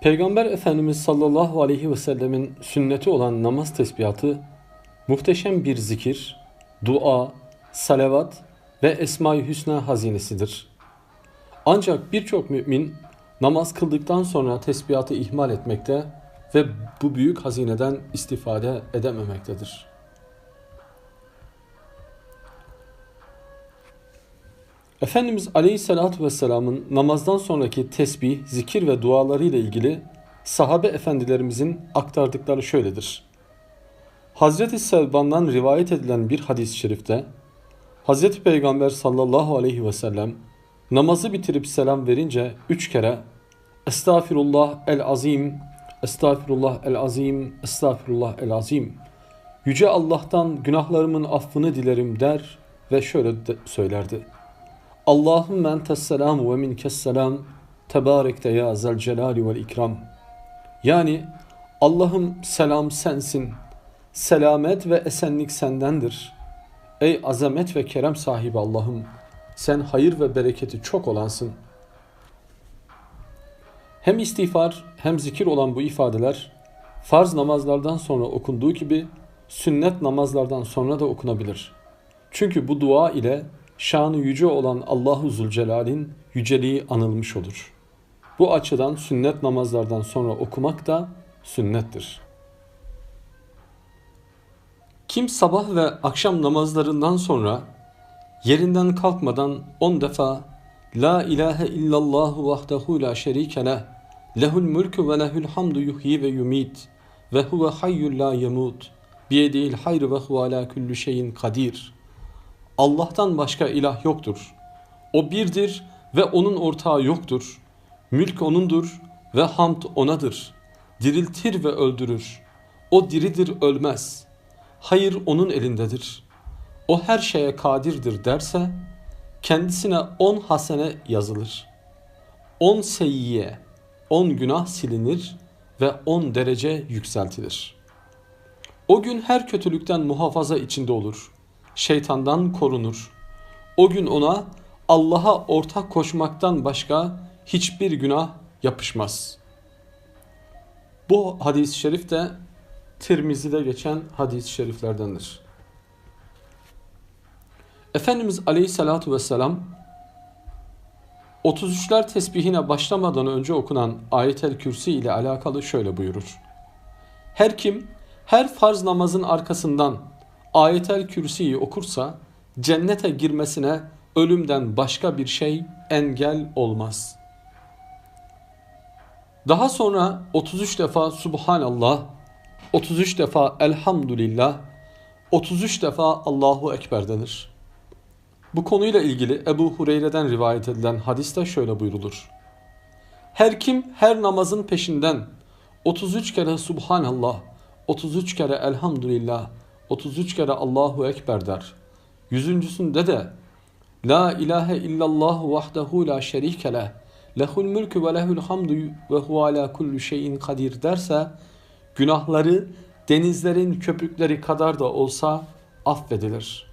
Peygamber Efendimiz sallallahu aleyhi ve sellemin sünneti olan namaz tesbihatı muhteşem bir zikir, dua, salavat ve Esma-i Hüsna hazinesidir. Ancak birçok mümin namaz kıldıktan sonra tesbihatı ihmal etmekte ve bu büyük hazineden istifade edememektedir. Efendimiz Aleyhisselatü Vesselam'ın namazdan sonraki tesbih, zikir ve duaları ile ilgili sahabe efendilerimizin aktardıkları şöyledir. Hazreti Sevban'dan rivayet edilen bir hadis-i şerifte Hazreti Peygamber sallallahu aleyhi ve sellem namazı bitirip selam verince üç kere Estağfirullah el azim, Estağfirullah el azim, Estağfirullah el azim. Yüce Allah'tan günahlarımın affını dilerim der ve şöyle de söylerdi. Allahümme entes selamu ve minkes selam, tebarekte ya zel celali vel ikram. Yani Allah'ım selam sensin, selamet ve esenlik sendendir. Ey azamet ve kerem sahibi Allah'ım, sen hayır ve bereketi çok olansın. Hem istiğfar hem zikir olan bu ifadeler farz namazlardan sonra okunduğu gibi sünnet namazlardan sonra da okunabilir. Çünkü bu dua ile şanı yüce olan Allahu Zülcelal'in yüceliği anılmış olur. Bu açıdan sünnet namazlardan sonra okumak da sünnettir. Kim sabah ve akşam namazlarından sonra yerinden kalkmadan on defa La ilahe illallah vahdehu la şerike leh lehul mulku ve lehul hamdu yuhyi ve yumit ve huve hayyul la yemut biyedihil hayr ve huve ala kulli şeyin kadir Allah'tan başka ilah yoktur. O birdir ve onun ortağı yoktur. Mülk onundur ve hamd onadır. Diriltir ve öldürür. O diridir ölmez. Hayır onun elindedir. O her şeye kadirdir derse kendisine on hasene yazılır. On seyyiye, on günah silinir ve on derece yükseltilir. O gün her kötülükten muhafaza içinde olur. Şeytandan korunur. O gün ona Allah'a ortak koşmaktan başka hiçbir günah yapışmaz. Bu hadis-i şerif de Tirmizi'de geçen hadis-i şeriflerdendir. Efendimiz Aleyhisselatü Vesselam 33'ler tesbihine başlamadan önce okunan ayetel kürsi ile alakalı şöyle buyurur. Her kim her farz namazın arkasından ayetel kürsiyi okursa cennete girmesine ölümden başka bir şey engel olmaz. Daha sonra 33 defa Subhanallah, 33 defa Elhamdülillah, 33 defa Allahu Ekber denir. Bu konuyla ilgili Ebu Hureyre'den rivayet edilen hadiste şöyle buyrulur. Her kim her namazın peşinden 33 kere Subhanallah, 33 kere Elhamdülillah, 33 kere Allahu Ekber der. Yüzüncüsünde de La ilahe illallah vahdehu la şerike leh. Lehul mülkü ve lehul hamdu ve huve ala kulli şeyin kadir derse günahları denizlerin köpükleri kadar da olsa affedilir.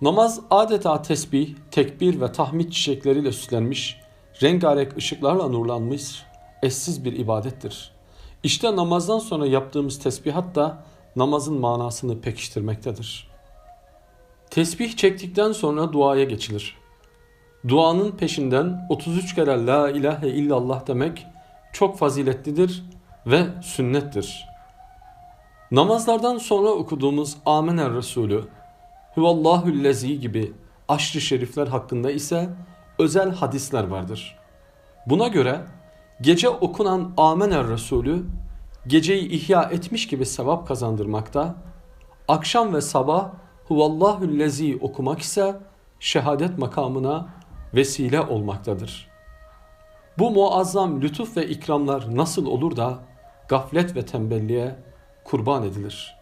Namaz adeta tesbih, tekbir ve tahmid çiçekleriyle süslenmiş, rengarenk ışıklarla nurlanmış, eşsiz bir ibadettir. İşte namazdan sonra yaptığımız tesbihat da namazın manasını pekiştirmektedir. Tesbih çektikten sonra duaya geçilir. Duanın peşinden 33 kere La ilahe illallah demek çok faziletlidir ve sünnettir. Namazlardan sonra okuduğumuz Amener Resulü, Huvallahüllezi gibi aşrı şerifler hakkında ise özel hadisler vardır. Buna göre Gece okunan Amener Resulü geceyi ihya etmiş gibi sevap kazandırmakta, akşam ve sabah Huvallahüllezi okumak ise şehadet makamına vesile olmaktadır. Bu muazzam lütuf ve ikramlar nasıl olur da gaflet ve tembelliğe kurban edilir.''